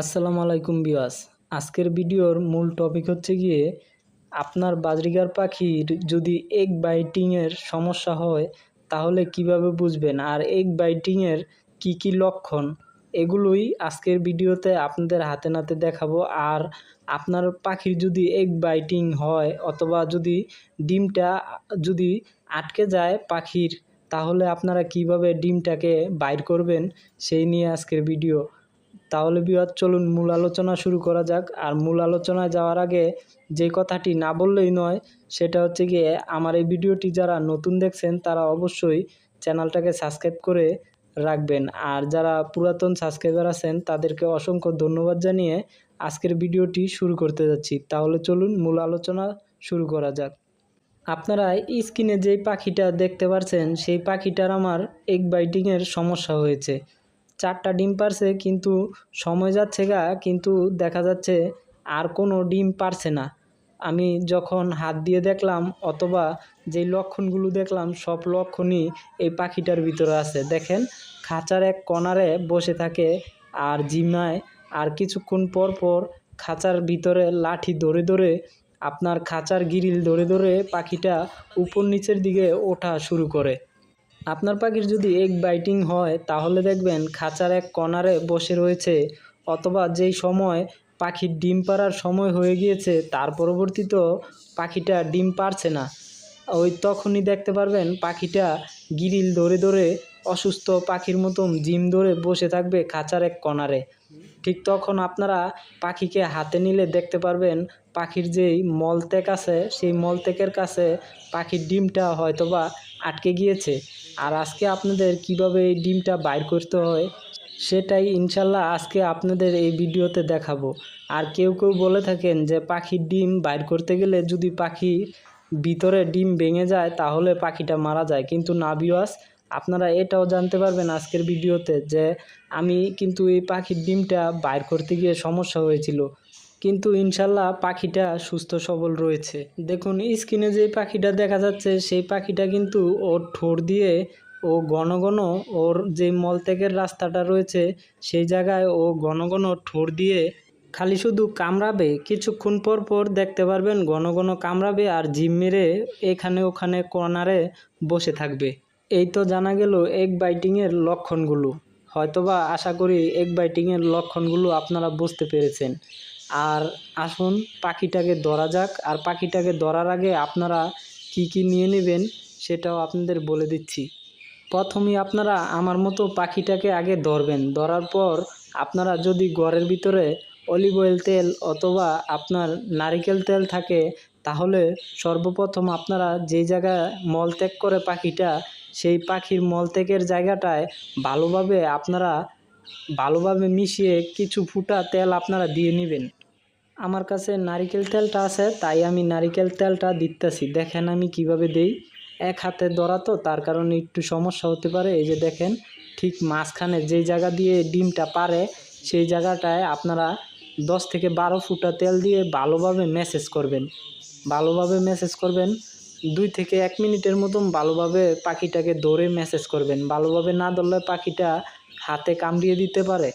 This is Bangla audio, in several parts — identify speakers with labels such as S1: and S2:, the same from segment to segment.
S1: আসসালামু আলাইকুম বিওয়াস আজকের ভিডিওর মূল টপিক হচ্ছে গিয়ে আপনার বাজরিগার পাখির যদি এগ বাইটিংয়ের সমস্যা হয়, তাহলে কীভাবে বুঝবেন? আর এগ বাইটিংয়ের কি কি লক্ষণ? এগুলোই আজকের ভিডিওতে আপনাদের হাতে নাতে দেখাবো। আর আপনার পাখির যদি এগ বাইটিং হয়, অথবা যদি ডিমটা যদি আটকে যায় পাখির, তাহলে আপনারা কীভাবে ডিমটাকে বাইর করবেন, সেই নিয়ে আজকের ভিডিও। তাহলে বিহার চলুন মূল আলোচনা শুরু করা যাক। আর মূল আলোচনায় যাওয়ার আগে যে কথাটি না বললেই নয়, সেটা হচ্ছে গিয়ে আমার এই ভিডিওটি যারা নতুন দেখছেন, তারা অবশ্যই চ্যানেলটাকে সাবস্ক্রাইব করে রাখবেন। আর যারা পুরাতন সাবস্ক্রাইবার আছেন, তাদেরকে অসংখ্য ধন্যবাদ জানিয়ে আজকের ভিডিওটি শুরু করতে যাচ্ছি। তাহলে চলুন মূল আলোচনা শুরু করা যাক। আপনারা স্ক্রিনে যেই পাখিটা দেখতে পাচ্ছেন সেই পাখিটার আমার এগ বাইটিংয়ের সমস্যা হয়েছে। চারটা ডিম পারছে, কিন্তু সময় যাচ্ছে গা, কিন্তু দেখা যাচ্ছে আর কোনো ডিম পারছে না। আমি যখন হাত দিয়ে দেখলাম, অথবা যেই লক্ষণগুলো দেখলাম, সব লক্ষণই এই পাখিটার ভিতরে আছে। দেখেন, খাঁচার এক কনারে বসে থাকে আর জিমায় আর কিছুক্ষণ পর পর খাঁচার ভিতরে লাঠি ধরে ধরে, আপনার খাঁচার গিরিল ধরে ধরে পাখিটা উপর নিচের দিকে ওঠা শুরু করে। আপনার পাখির যদি এক বাইটিং হয়, তাহলে দেখবেন খাঁচার এক কনারে বসে রয়েছে, অথবা যেই সময় পাখির ডিম পাড়ার সময় হয়ে গিয়েছে, তার পরবর্তীতেও পাখিটা ডিম পারছে না। ওই তখনই দেখতে পারবেন পাখিটা গিরিল ধরে ধরে অসুস্থ পাখির মতন জিম ধরে বসে থাকবে খাঁচার এক কর্নারে ঠিক তখন আপনারা পাখিকে হাতে নিলে দেখতে পারবেন পাখির যেই মলত্যাগ আছে, সেই মলত্যাগের কাছে পাখির ডিমটা হয়তোবা আটকে গিয়েছে। আর আজকে আপনাদের কীভাবে এই ডিমটা বাইর করতে হয়, সেটাই ইনশাল্লাহ আজকে আপনাদের এই ভিডিওতে দেখাবো। আর কেউ কেউ বলে থাকেন যে পাখির ডিম বাইর করতে গেলে যদি পাখি ভিতরে ডিম ভেঙে যায়, তাহলে পাখিটা মারা যায়। কিন্তু না বিওয়াস আপনারা এটাও জানতে পারবেন আজকের ভিডিওতে যে আমি কিন্তু এই পাখির ডিমটা বাইর করতে গিয়ে সমস্যা হয়েছিল। কিন্তু ইনশাল্লাহ পাখিটা সুস্থ সবল রয়েছে। দেখুন, স্ক্রিনে যে পাখিটা দেখা যাচ্ছে, সেই পাখিটা কিন্তু ওর ঠোঁট দিয়ে ও ঘন ঘন ওর যে মলত্যাগের রাস্তাটা রয়েছে, সেই জায়গায় ও ঘন ঘন ঠোঁট দিয়ে খালি শুধু কামড়াবে। কিছুক্ষণ পর পর দেখতে পারবেন ঘন ঘন কামড়াবে আর জিম মেরে এখানে ওখানে কর্নারে বসে থাকবে। এই তো জানা গেল এগ বাইটিংয়ের লক্ষণগুলো। হয়তোবা আশা করি এগ বাইটিংয়ের লক্ষণগুলো আপনারা বুঝতে পেরেছেন। আর আসুন পাখিটাকে ধরা যাক, আর পাখিটাকে ধরার আগে আপনারা কি কি নিয়ে নেবেন সেটাও আপনাদের বলে দিচ্ছি। প্রথমেই আপনারা আমার মতো পাখিটাকে আগে ধরবেন। ধরার পর আপনারা যদি ঘরের ভিতরে অলিভ অয়েল তেল অথবা আপনার নারিকেল তেল থাকে, তাহলে সর্বপ্রথম আপনারা যেই জায়গায় মলত্যাগ করে পাখিটা সেই পাখির মলত্যাগের জায়গাটায় ভালোভাবে আপনারা, ভালোভাবে মিশিয়ে কিছু ফুটা তেল আপনারা দিয়ে নেবেন। আমার কাছে নারিকেল তেলটা আছে, তাই আমি নারিকেল তেলটা দিতেছি। দেখেন আমি কীভাবে দেই। এক হাতে ধরা তো, তার কারণে একটু সমস্যা হতে পারে। এই যে দেখেন, ঠিক মাঝখানে যে জায়গা দিয়ে ডিমটা পারে, সেই জায়গাটায় আপনারা দশ থেকে বারো ফুটা তেল দিয়ে ভালোভাবে মেসেজ করবেন। ভালোভাবে মেসেজ করবেন। দুই থেকে এক মিনিটের মতন ভালোভাবে পাখিটাকে ধরে মেসেজ করবেন। ভালোভাবে না ধরলে পাখিটা হাতে কামড়িয়ে দিতে পারে।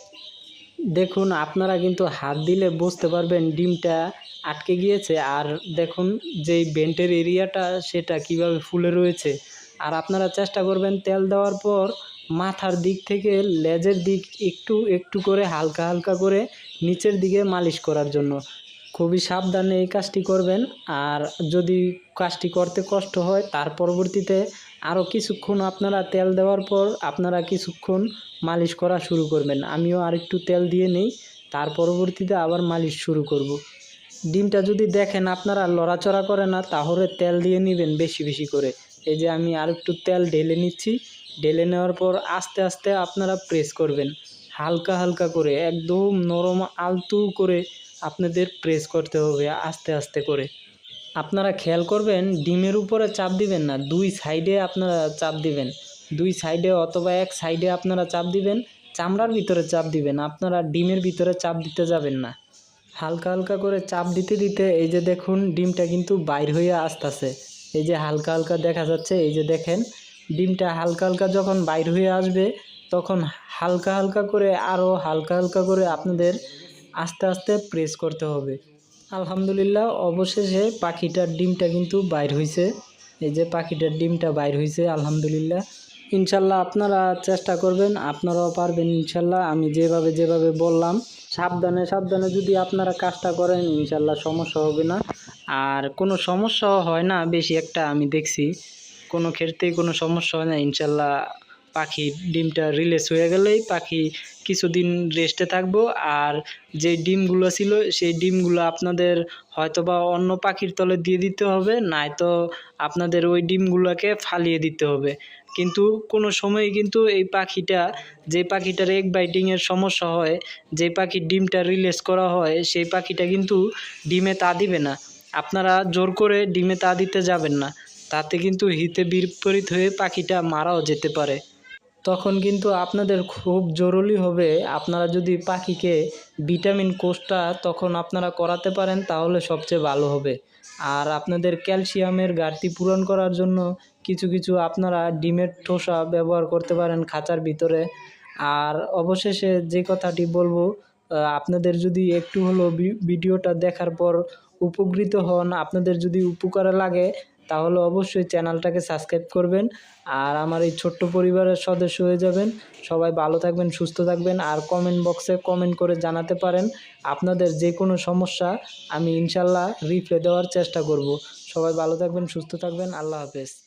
S1: দেখুন, আপনারা কিন্তু হাত দিলে বুঝতে পারবেন ডিমটা আটকে গিয়েছে। আর দেখুন, যেই বেন্টের এরিয়াটা, সেটা কীভাবে ফুলে রয়েছে। আর আপনারা চেষ্টা করবেন তেল দেওয়ার পর মাথার দিক থেকে লেজের দিক একটু একটু করে হালকা হালকা করে নিচের দিকে মালিশ করার জন্য। খুবই সাবধানে এই কাজটি করবেন। আর যদি কাজটি করতে কষ্ট হয়, তার পরবর্তীতে আরও কিছুক্ষণ আপনারা তেল দেওয়ার পর আপনারা কিছুক্ষণ মালিশ করা শুরু করবেন। আমিও আরেকটু তেল দিয়ে নেই, তার পরবর্তীতে আবার মালিশ শুরু করব। ডিমটা যদি দেখেন আপনারা লড়াচড়া করে না, তাহলে তেল দিয়ে নেবেন বেশি বেশি করে। এই যে আমি আর একটু তেল ঢেলে নিচ্ছি। ঢেলে নেওয়ার পর আস্তে আস্তে আপনারা প্রেস করবেন। হালকা হালকা করে, একদম নরম আলতু করে আপনাদের প্রেস করতে হবে আস্তে আস্তে করে। আপনারা খেয়াল করবেন, ডিমের উপরে চাপ দিবেন না, দুই সাইডে আপনারা চাপ দিবেন। দুই সাইডে অথবা এক সাইডে আপনারা চাপ দিবেন, চামড়ার ভিতরে চাপ দিবেন, আপনারা ডিমের ভিতরে চাপ দিতে যাবেন না। হালকা হালকা করে চাপ দিতে দিতে এই যে দেখুন, ডিমটা কিন্তু বাইর হয়ে আসতেছে। এই যে হালকা হালকা দেখা যাচ্ছে, এই যে দেখেন, ডিমটা হালকা হালকা যখন বাইর হয়ে আসবে, তখন হালকা হালকা করে আরও হালকা হালকা করে আপনাদের আস্তে আস্তে প্রেস করতে হবে। আলহামদুলিল্লাহ, অবশেষে পাখিটার ডিমটা কিন্তু বাইর হয়েছে এই যে পাখিটার ডিমটা বাইর হয়েছে আলহামদুলিল্লাহ। ইনশাল্লাহ আপনারা চেষ্টা করবেন, আপনারাও পারবেন ইনশাল্লাহ। আমি যেভাবে যেভাবে বললাম, সাবধানে সাবধানে যদি আপনারা কাজটা করেন, ইনশাল্লাহ সমস্যা হবে না। আর কোনো সমস্যাও হয় না, বেশি একটা আমি দেখছি। কোনো ক্ষেত্রেই কোনো সমস্যা হয় না, ইনশাল্লাহ পাখির ডিমটা রিলিজ হয়ে গেলেই পাখি কিছুদিন রেস্টে থাকব। আর যে ডিমগুলো ছিল, সেই ডিমগুলো আপনাদের হয়তো বা অন্য পাখির তলে দিয়ে দিতে হবে নয়তো আপনাদের ওই ডিমগুলোকে ফালিয়ে দিতে হবে। কিন্তু কোনো সময় কিন্তু এই পাখিটা, যে পাখিটার এক বাইটিংয়ের সমস্যা হয়, যে পাখির ডিমটা রিলিজ করা হয়, সেই পাখিটা কিন্তু ডিমে তা দিবে না। আপনারা জোর করে ডিমে তা দিতে যাবেন না। তাতে কিন্তু হিতে বিপরীত হয়ে পাখিটা মারাও যেতে পারে। তখন কিন্তু আপনাদের খুব জরুরি হবে আপনারা যদি পাখিকে ভিটামিন কোর্সটা তখন আপনারা করাতে পারেন, তাহলে সবচেয়ে ভালো হবে। আর আপনাদের ক্যালসিয়ামের ঘাটতি পূরণ করার জন্য কিছু কিছু আপনারা ডিমের ঠোসা ব্যবহার করতে পারেন খাঁচার ভিতরে। আর অবশেষে যে কথাটি বলব আপনাদের যদি একটু হলো ভিডিওটা দেখার পর উপকৃত হন, আপনাদের যদি উপকারে লাগে তাহলে অবশ্যই চ্যানেলটাকে সাবস্ক্রাইব করবেন আর আমার এই ছোট্ট পরিবারের সদস্য হয়ে যাবেন। সবাই ভালো থাকবেন, সুস্থ থাকবেন আর কমেন্ট বক্সে কমেন্ট করে জানাতে পারেন আপনাদের যে কোনো সমস্যা আমি ইনশাল্লাহ রিপ্লাই দেওয়ার চেষ্টা করব। সবাই ভালো থাকবেন, সুস্থ থাকবেন, আল্লাহ হাফেজ।